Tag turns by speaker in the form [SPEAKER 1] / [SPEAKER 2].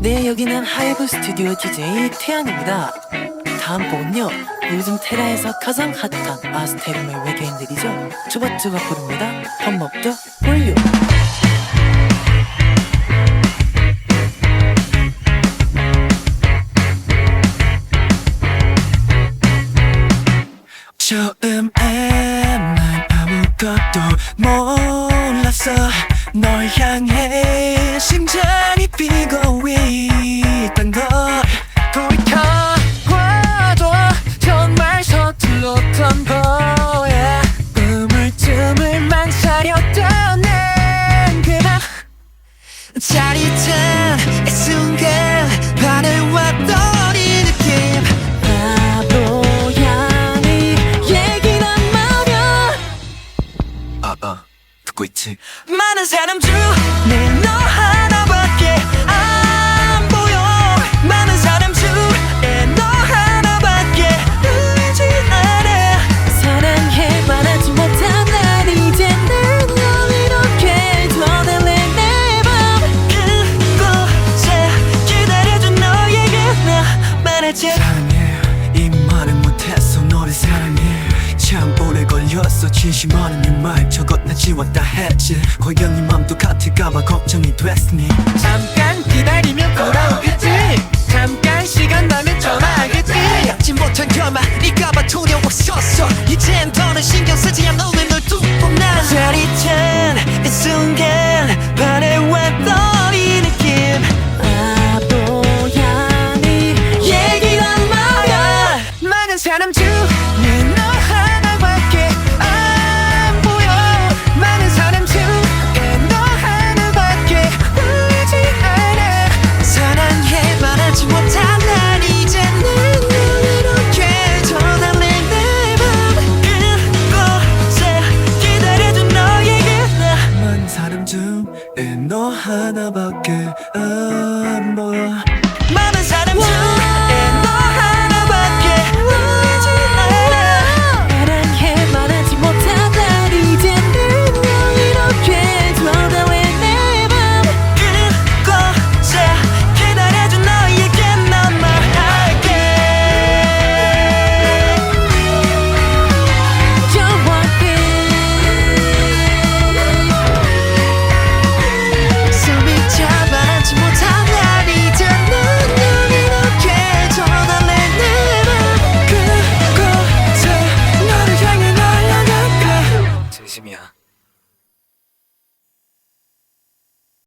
[SPEAKER 1] 네, 여기는 하이브 스튜디오 DJ 태양입니다. 다음 곡은요, 요즘 테라에서 가장 핫한 아스테림의 외계인들이죠. 쭈바쭈바 부릅니다. 밥 먹죠? 볼륨.
[SPEAKER 2] 처음엔 난 아무것도 몰랐어 널 향해 심장이 뛰고 있던 걸 돌이켜봐도 정말 서툴렀던 거야. 우물쭈물만 차렸던 난 그만. 짜릿한 이순 있지. 많은 사람 중에 너 걸렸어. 진심 어린 네말 저것 나 지웠다 했지. 과연 네 맘도 같을까봐 걱정이 됐으니. 잠깐 기다리면 돌아오겠지. 잠깐 시간 나면 전화하겠지. 약지 못한 결말일까봐 두려웠었어. 이젠 더는 신경 쓰지 오늘 널 두고 난 짜릿한 이 순간 반해왔던 이 느낌.
[SPEAKER 1] 네 얘기란 말야
[SPEAKER 2] 많은 사람 중에 하나밖에 안 보여. 많은 사람 중에